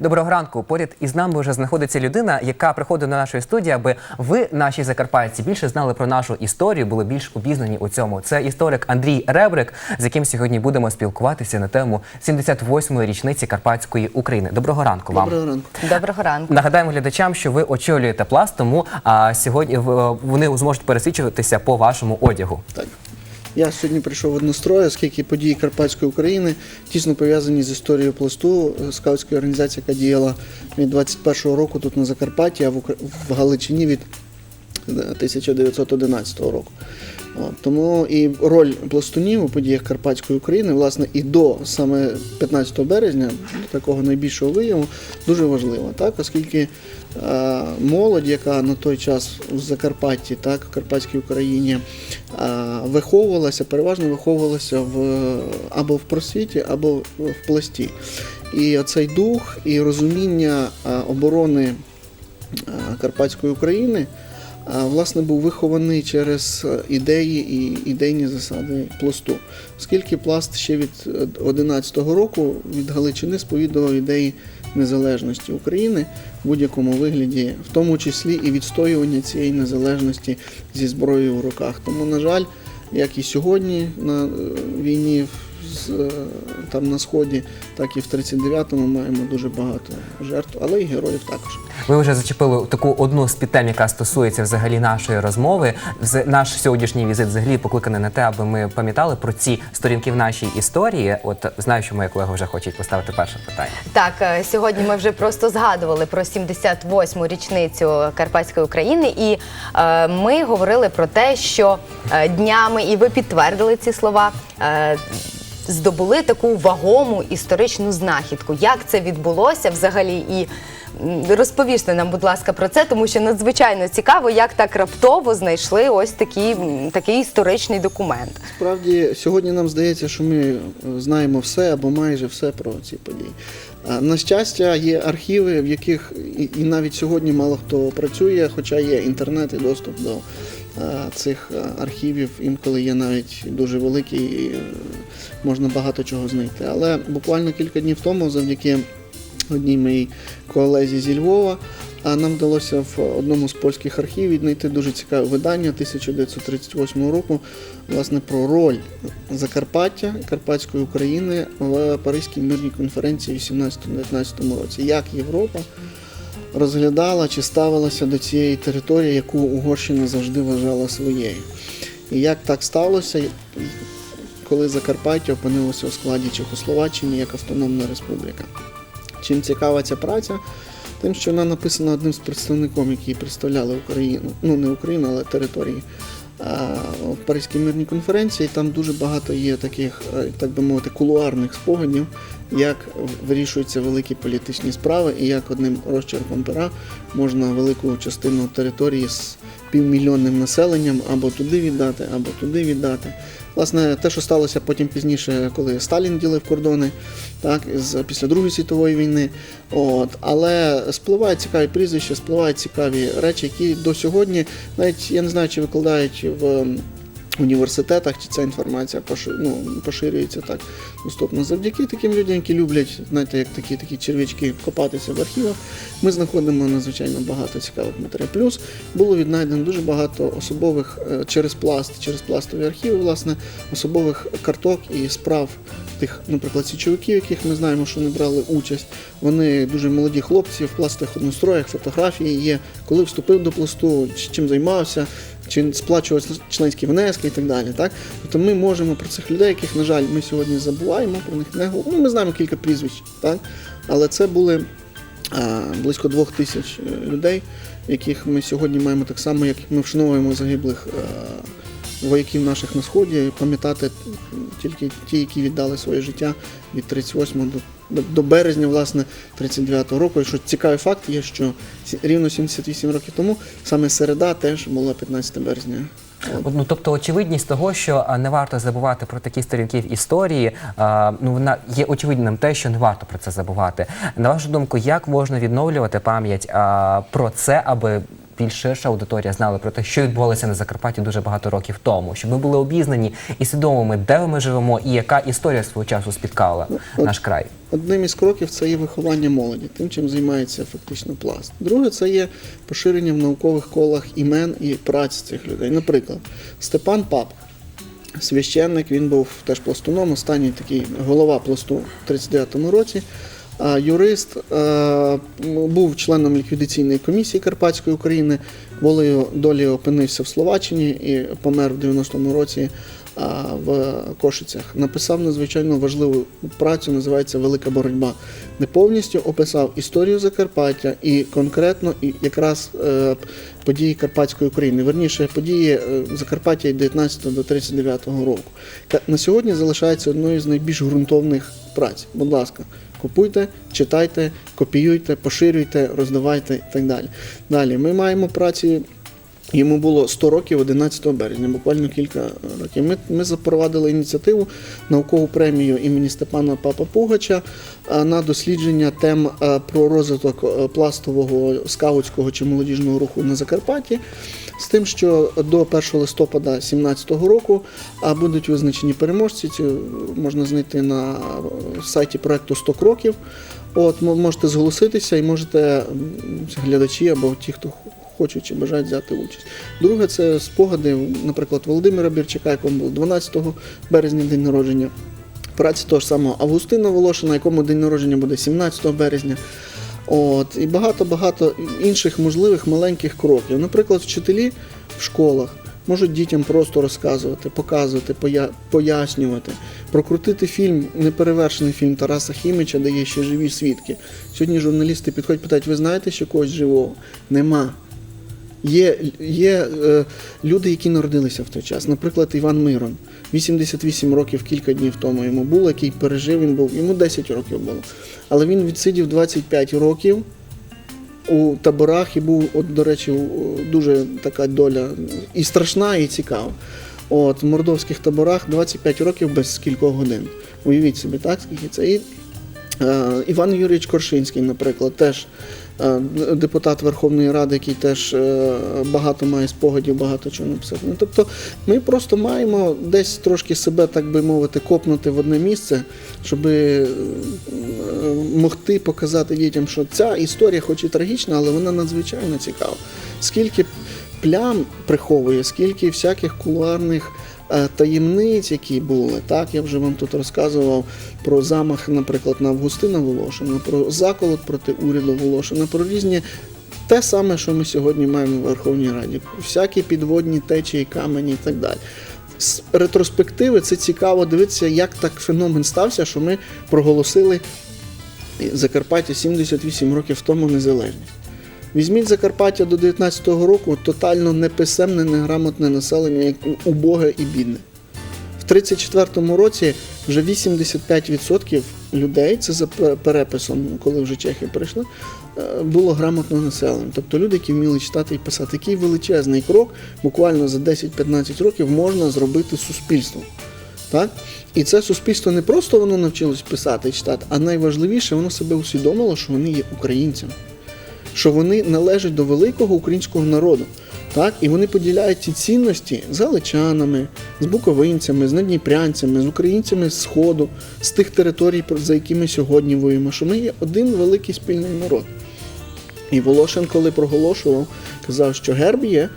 Доброго ранку. Поряд із нами вже знаходиться людина, яка приходить на нашу студію, аби ви, наші закарпатці, більше знали про нашу історію, були більш обізнані у цьому. Це історик Андрій Ребрик, з яким сьогодні будемо спілкуватися на тему 78-ї річниці Карпатської України. Доброго ранку вам. Доброго ранку. Доброго ранку. Нагадаємо глядачам, що ви очолюєте пласт, тому а, сьогодні в- вони зможуть пересвідчуватися по вашому одягу. Так. Я сьогодні прийшов в одностроє, оскільки події Карпатської України тісно пов'язані з історією пласту е, скаутської організації, яка діяла від 21-го року тут на Закарпатті, а в, Галичині від е, 1911 року. От, тому і роль пластунів у подіях Карпатської України, власне, і до саме 15 березня, такого найбільшого вияву, дуже важлива, так, оскільки е, молодь, яка на той час в Закарпатті, так, в Карпатській Україні е, виховувалася, переважно виховувалася в, або в просвіті, або в пласті. І оцей дух і розуміння е, оборони е, Карпатської України власне був вихований через е, ідеї і ідейні засади пласту. Оскільки пласт ще від 11-го року від Галичини сповідував ідеї незалежності України в будь-якому вигляді, в тому числі і відстоювання цієї незалежності зі зброєю в руках. Тому, на жаль, як і сьогодні на е, війні е, там на сході, так і в 39-му маємо дуже багато жертв, але і героїв також. Ви вже зачепили таку одну з підтем, яка стосується взагалі нашої розмови. Наш сьогоднішній візит взагалі покликаний на те, аби ми пам'ятали про ці сторінки в нашій історії. От знаю, що мої колеги вже хочуть поставити перше питання. Так, е, сьогодні ми вже просто згадували про 78-му річницю Карпатської України, і е, ми говорили про те, що е, днями, і ви підтвердили ці слова. Е, Здобули таку вагому історичну знахідку. Як це відбулося взагалі? І розповісти нам, будь ласка, про це, тому що надзвичайно цікаво, як так раптово знайшли ось такий, такий історичний документ. Справді, сьогодні нам здається, що ми е, знаємо все або майже все про ці події. На щастя, є архіви, в яких і, навіть сьогодні мало хто працює, хоча є інтернет і доступ до цих е, архівів. Інколи є навіть дуже великий, і е, можна багато чого знайти. Але буквально кілька днів тому, завдяки одній моїй колезі зі Львова. Нам вдалося в одному з польських архівів знайти дуже цікаве видання 1938 року, власне, про роль Закарпаття Карпатської України в Паризькій мирній конференції в 18-19 році. Як Європа розглядала чи ставилася до цієї території, яку Угорщина завжди вважала своєю. І як так сталося, коли Закарпаття опинилося у складі Чехословаччини як автономна республіка. Чим цікава ця праця? Тим, що вона написана одним з представником, які представляли Україну, ну не Україну, але території в Паризькій мирній конференції. Там дуже багато є таких, е, так би мовити, кулуарних спогадів, як вирішуються великі політичні справи, і як одним розчерком пера можна велику частину території з півмільйонним населенням або туди віддати, або туди віддати. Власне, те, що сталося потім пізніше, коли Сталін ділив кордони, так, з, після Другої світової війни. От, але спливають цікаві прізвища, спливають цікаві речі, які до сьогодні, навіть я не знаю, чи викладають в університетах, чи ця інформація ну, поширюється так доступно. Завдяки таким людям, які люблять, знаєте, як такі такі черв'ячки копатися в архівах, ми знаходимо надзвичайно багато цікавих матеріалів. Плюс було віднайдено дуже багато особових е, через пласт, через пластові архіви, власне, особових карток і справ тих, наприклад, січовиків, яких ми знаємо, що не брали участь. Вони дуже молоді хлопці в пластових одностроях, фотографії є, коли вступив до пласту, чим займався, чи сплачував членські внески і так далі. Так? Тобто ми можемо про цих людей, яких, на жаль, ми сьогодні забуваємо, про них не говоримо. Ну, ми знаємо кілька прізвищ, так? але це були а, близько двох тисяч е, людей, яких ми сьогодні маємо так само, як ми вшановуємо загиблих е, вояків наших на сході, пам'ятати тільки ті, які віддали своє життя від 38 до, до, березня, власне, 39-го року. І що цікавий факт є, що рівно 78 років тому саме середа теж була 15 березня. Ну, тобто, очевидність того, що не варто забувати про такі сторінки в історії, ну вона є очевидним те, що не варто про це забувати. На вашу думку, як можна відновлювати пам'ять про це, аби більш ширша аудиторія знала про те, що відбувалося на Закарпатті дуже багато років тому, щоб ми були обізнані і свідомими, де ми живемо, і яка історія свого часу спіткала наш край. Одним із кроків це є виховання молоді, тим, чим займається фактично пласт. Друге, це є поширення в наукових колах імен і праць цих людей. Наприклад, Степан Пап, священник, він був теж пластуном, останній такий голова пласту в 39-му році. Юрист е, був членом ліквідаційної комісії Карпатської України, волею долі опинився в Словаччині і помер в 90-му році в Кошицях. Написав надзвичайно важливу працю, називається Велика боротьба, де повністю описав історію Закарпаття і конкретно і якраз е, події Карпатської України. Верніше, події е, Закарпаття від 19 до 39 року. На сьогодні залишається одною з найбільш ґрунтовних праць. Будь ласка, купуйте, читайте, копіюйте, поширюйте, роздавайте і так далі. Далі ми маємо праці. Йому було 100 років 11 березня, буквально кілька років. Ми, ми запровадили ініціативу наукову премію імені Степана Папа Пугача е, на дослідження тем е, про розвиток е, пластового скаутського чи молодіжного руху на Закарпатті. З тим, що до 1 листопада 2017 року будуть визначені переможці. Ці можна знайти на е, сайті проекту 100 кроків. От, мо- можете зголоситися і можете глядачі або ті, хто хочуть чи бажають взяти участь. Друге, це спогади, наприклад, Володимира Бірчака, якому було 12 березня день народження. Праці того ж самого Августина Волошина, якому день народження буде 17 березня. От, і багато-багато інших можливих маленьких кроків. Наприклад, вчителі в школах можуть дітям просто розказувати, показувати, пояснювати, прокрутити фільм, неперевершений фільм Тараса Хімича, де є ще живі свідки. Сьогодні журналісти підходять, питають, ви знаєте, що когось живого? Нема. Є, є е, люди, які народилися в той час. Наприклад, Іван Мирон. 88 років кілька днів тому йому було, який пережив, він був, йому 10 років було. Але він відсидів 25 років у таборах і був, от, до речі, дуже така доля і страшна, і цікава. От, в мордовських таборах 25 років без кількох годин. Уявіть собі, так, скільки це. І Іван Юрійович Коршинський, наприклад, теж е, депутат Верховної Ради, який теж е, багато має спогадів, багато чого написав. Ну, тобто ми просто маємо десь трошки себе, так би мовити, копнути в одне місце, щоб е, е, могти показати дітям, що ця історія, хоч і трагічна, але вона надзвичайно цікава. Скільки плям приховує, скільки всяких кулуарних е, таємниць, які були. Так, я вже вам тут розказував про замах, наприклад, на Августина Волошина, про заколот проти уряду Волошина, про різні. Те саме, що ми сьогодні маємо в Верховній Раді. Всякі підводні течії, камені і так далі. З ретроспективи це цікаво дивитися, як так феномен стався, що ми проголосили Закарпаття 78 років тому незалежність. Візьміть Закарпаття до 19-го року тотально неписемне, неграмотне населення, як убоге і бідне. В 34-му році вже 85% людей, це за переписом, коли вже чехи прийшли, е, було грамотно населення. Тобто люди, які вміли читати і писати. Такий величезний крок, буквально за 10-15 років можна зробити суспільство. Так? І це суспільство не просто воно навчилось писати і читати, а найважливіше, воно себе усвідомило, що вони є українцями що вони належать до великого українського народу. Так? І вони поділяють ці цінності з галичанами, з буковинцями, з надніпрянцями, з українцями з Сходу, з тих територій, за які ми сьогодні воюємо, що ми є один великий спільний народ. І Волошин, коли проголошував, казав, що герб є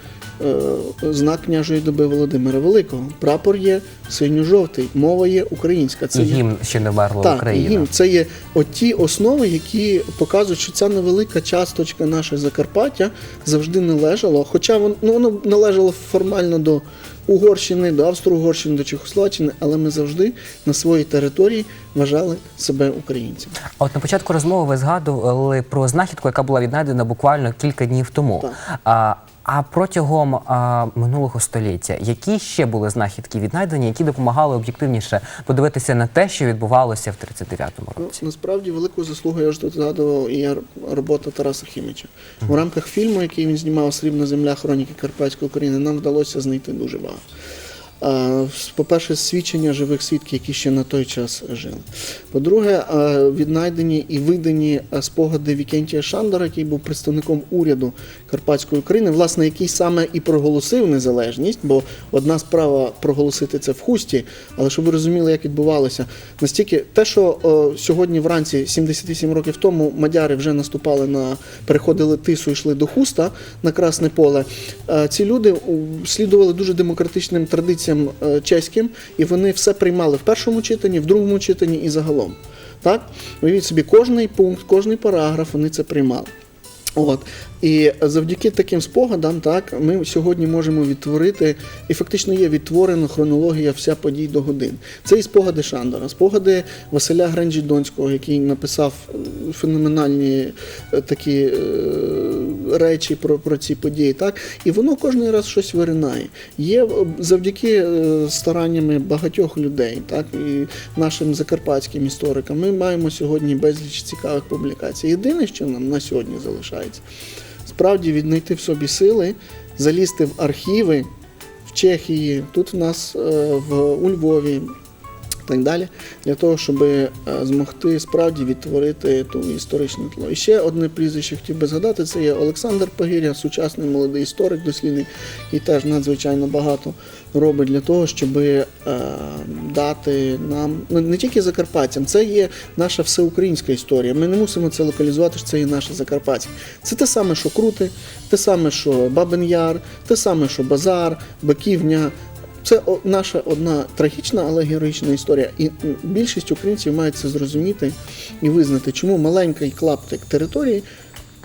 знак княжої доби Володимира Великого. Прапор є синьо-жовтий, мова є українська. Це І є гімн ще не вмерла так, Україна. їм це є оті основи, які показують, що ця невелика часточка нашої Закарпаття завжди належала, хоча воно, ну, воно належало формально до Угорщини, до Австро-Угорщини, до Чехословаччини, але ми завжди на своїй території вважали себе українцями. А От на початку розмови ви згадували про знахідку, яка була віднайдена буквально кілька днів тому. Так. А, а протягом а, минулого століття, які ще були знахідки віднайдені, які допомагали об'єктивніше подивитися на те, що відбувалося в 39-му Ну, році? насправді велику заслугу, я ж тут згадував, і робота Тараса Хіміча. У рамках фільму, який він знімав Срібна земля хроніки Карпатської України, нам вдалося знайти дуже багато. По-перше, свідчення живих свідків, які ще на той час жили. По-друге, віднайдені і видані спогади Вікентія Шандора, який був представником уряду Карпатської України, власне, який саме і проголосив незалежність, бо одна справа проголосити це в хусті, але щоб ви розуміли, як відбувалося, настільки те, що сьогодні вранці, 77 років тому, мадяри вже наступали на переходили тису, йшли до хуста на Красне поле. ці люди слідували дуже демократичним традиціям е, чеським, і вони все приймали в першому читанні, в другому читанні і загалом. Так? Уявіть собі, кожний пункт, кожний параграф вони це приймали. От. І завдяки таким спогадам, так, ми сьогодні можемо відтворити, і фактично є відтворена хронологія вся подій до годин. Це і спогади Шандора, спогади Василя Гранджідонського, який написав феноменальні е, такі е, речі про, про ці події. Так? І воно кожен раз щось виринає. Є е, завдяки стараннями багатьох людей, так, і нашим закарпатським історикам, ми маємо сьогодні безліч цікавих публікацій. Єдине, що нам на сьогодні залишається, справді віднайти в собі сили, залізти в архіви в Чехії, тут в нас е, в у Львові. Так далі, для того, щоб е, змогти справді відтворити ту історичне тло. І ще одне прізвище хотів би згадати: це є Олександр Погіря, сучасний молодий історик, дослідник, і теж надзвичайно багато робить для того, щоб е, дати нам ну, не тільки закарпатцям, це є наша всеукраїнська історія. Ми не мусимо це локалізувати, що це є наша закарпатська. Це те саме, що Крути, те саме, що Бабин Яр, те саме, що Базар, Баківня. Це наша одна трагічна, але героїчна історія. І більшість українців мають це зрозуміти і визнати, чому маленький клаптик території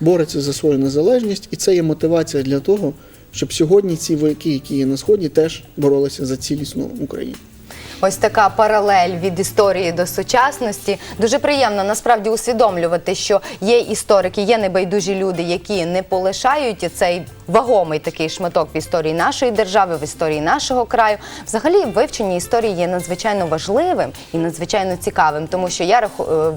бореться за свою незалежність, і це є мотивація для того, щоб сьогодні ці вояки, які є на сході, теж боролися за цілісну Україну. Ось така паралель від історії до сучасності. Дуже приємно насправді усвідомлювати, що є історики, є небайдужі люди, які не полишають цей вагомий такий шматок в історії нашої держави, в історії нашого краю. Взагалі, вивчення історії є надзвичайно важливим і надзвичайно цікавим, тому що я е,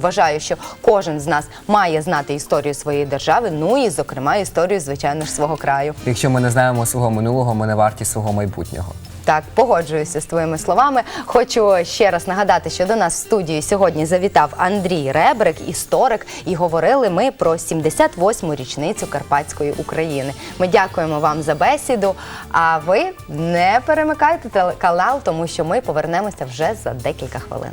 вважаю, що кожен з нас має знати історію своєї держави, ну і зокрема історію, звичайно ж, свого краю. Якщо ми не знаємо свого минулого, ми не варті свого майбутнього. Так, погоджуюся з твоїми словами. Хочу ще раз нагадати, що до нас в студії сьогодні завітав Андрій Ребрик, історик, і говорили ми про 78-му річницю Карпатської України. Ми дякуємо вам за бесіду. А ви не перемикайте телеканал, тому що ми повернемося вже за декілька хвилин.